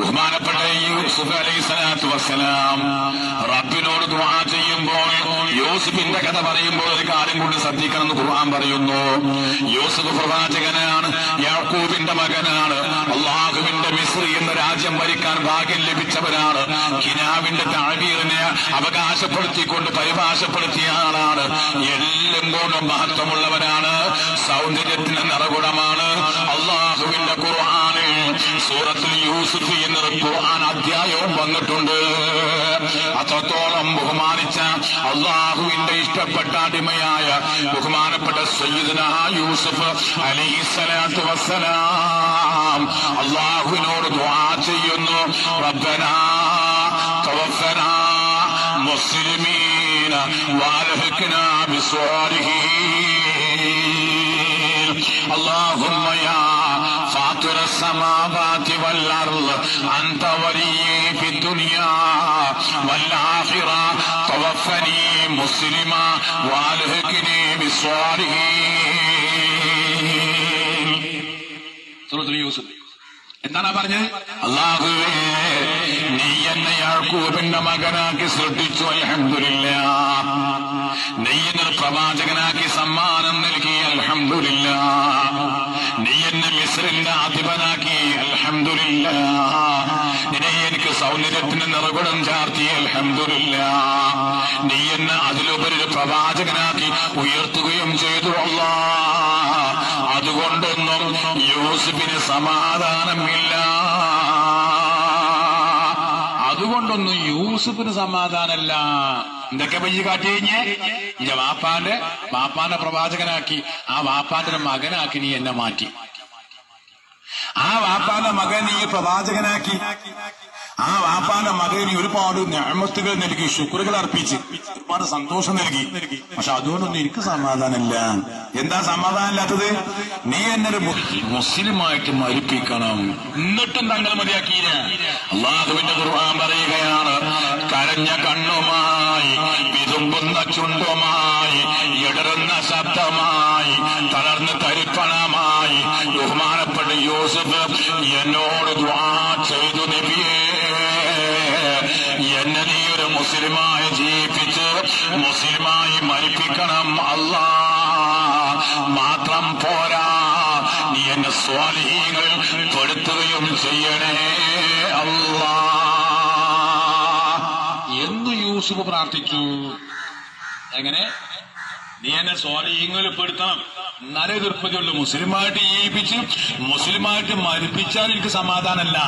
ബഹുമാനപ്പെട്ട യൂസുഫ് അലൈഹി സ്വലാത്തു വസ്സലാം. റബ്ബിനോട് ദുആ ചെയ്യുമ്പോൾ യൂസുഫിന്റെ കഥ പറയുമ്പോൾ ഒരു കാര്യം കൊണ്ട് ശ്രദ്ധിക്കണം എന്ന് ഖുർആൻ പറയുന്നു. യൂസുഫ് പ്രവാചകനാണ് യാക്കൂബിന്റെ മകനാണ് അള്ളാഹുവിന്റെ മിസ്രി എന്ന രാജ്യം ഭരിക്കാൻ ഭാഗ്യം ലഭിച്ചവരാണ് കിനാവിന്റെ താഴ്വീറിനെ അവകാശപ്പെടുത്തിക്കൊണ്ട് പരിഭാഷപ്പെടുത്തിയ ആളാണ്. എല്ലാം കൊണ്ടും മഹത്വമുള്ളവരാണ്. സൗന്ദര്യത്തിന് നിറകുടമാണ് അള്ളാഹുവിന്റെ ഖുർആാനിൽ സൂറത്തിൽ യൂസുഫ് എന്നൊരു ഖുർആൻ അധ്യായവും വന്നിട്ടുണ്ട് അത്രത്തോളം ബഹുമാനിച്ച അള്ളാഹുവിന്റെ ഇഷ്ടപ്പെട്ട അടിമയായ ബഹുമാനപ്പെട്ട സയ്യിദന യൂസുഫ് അലൈഹിസ്സലാത്തു വസ്സലാം അള്ളാഹുവിനോട് ദുആ ചെയ്യുന്നു റബ്ബനാ തവഫനാ മുസ്ലിമീന വാലഹിക്കനാ ബിസ്വാലിഹീൻ اللهم يا فاطر السماوات والأرض أنت ولي في الدنيا والآخرة توفني مسلما والهكني بالصالحين സൂറത്തുൽ യൂസുഫ് എന്താണ് പറഞ്ഞത് അള്ളാഹുവേ നീ എന്നെ യാക്കൂബിന്റെ മകനാക്കി സൃഷ്ടിച്ചു അൽഹംദുലില്ല നീ എന്നെ പ്രവാചകനാക്കി സമ്മാനം നൽകി അൽഹംദുലില്ല എനിക്ക് സൗന്ദര്യത്തിന് നിറകുടം ചാർത്തി അലഹമില്ല നീ എന്നെ അതിലുപരി ഒരു പ്രവാചകനാക്കി ഉയർത്തുകയും ചെയ്തു അതുകൊണ്ടൊന്നും യൂസുഫിന് സമാധാനമില്ല. അതുകൊണ്ടൊന്നും യൂസുഫിന് സമാധാനമല്ല. എന്തൊക്കെ പയ്യ കാട്ടി കഴിഞ്ഞേ? എന്റെ വാപ്പാന്റെ വാപ്പാന്റെ പ്രവാചകനാക്കി ആ വാപ്പാന്റെ മകനാക്കി നീ എന്നെ മാറ്റി. ആ വാപ്പാന്റെ മകൻ നീ പ്രവാചകനാക്കി. ആ വാപ്പാന്റെ മകന് ഒരുപാട് ഞാമത്തുകൾ നൽകി ശുക്രുകൾ അർപ്പിച്ച് ഒരുപാട് സന്തോഷം നൽകി. പക്ഷെ അതുകൊണ്ടൊന്നും എനിക്ക് സമാധാനമില്ല. എന്താ സമാധാനമില്ലാത്തത്? നീ എന്നെ മുസ്ലിമായിട്ട് മരിപ്പിക്കണം. എന്നിട്ടും തങ്ങൾ മതിയാക്കിയില്ല. അള്ളാഹുവിന്റെ ഖുർആൻ പറയുകയാണ് കരഞ്ഞ കണ്ണുമായി വിതുമ്പുന്ന ചുണ്ടുമായി ഇടറുന്ന ശബ്ദമായി തളർന്ന് ബഹുമാനപ്പെട്ട യൂസഫ് എന്നോട് ദ്വാ ചെയ്തു നബിയേ. എന്നെ നീ ഒരു മുസ്ലിമായി ജീവിപ്പിച്ച് മുസ്ലിമായി മരിപ്പിക്കണം അല്ലാ മാത്രം പോരാ. നീ എന്നെ സ്വാലിഹീകൾ പെടുത്തുകയും ചെയ്യണേ അല്ലാ എന്ന് യൂസുഫ് പ്രാർത്ഥിച്ചു. എങ്ങനെ? നീ എന്നെ സ്വാലിഹീങ്ങളിൽ പെടുത്തണം എന്നാലേ ദുർപ്പതിയുള്ളൂ മുസ്ലിമായിട്ട് ജീവിപ്പിച്ച് മുസ്ലിമായിട്ട് മരിപ്പിച്ചാൽ എനിക്ക് സമാധാനമല്ല.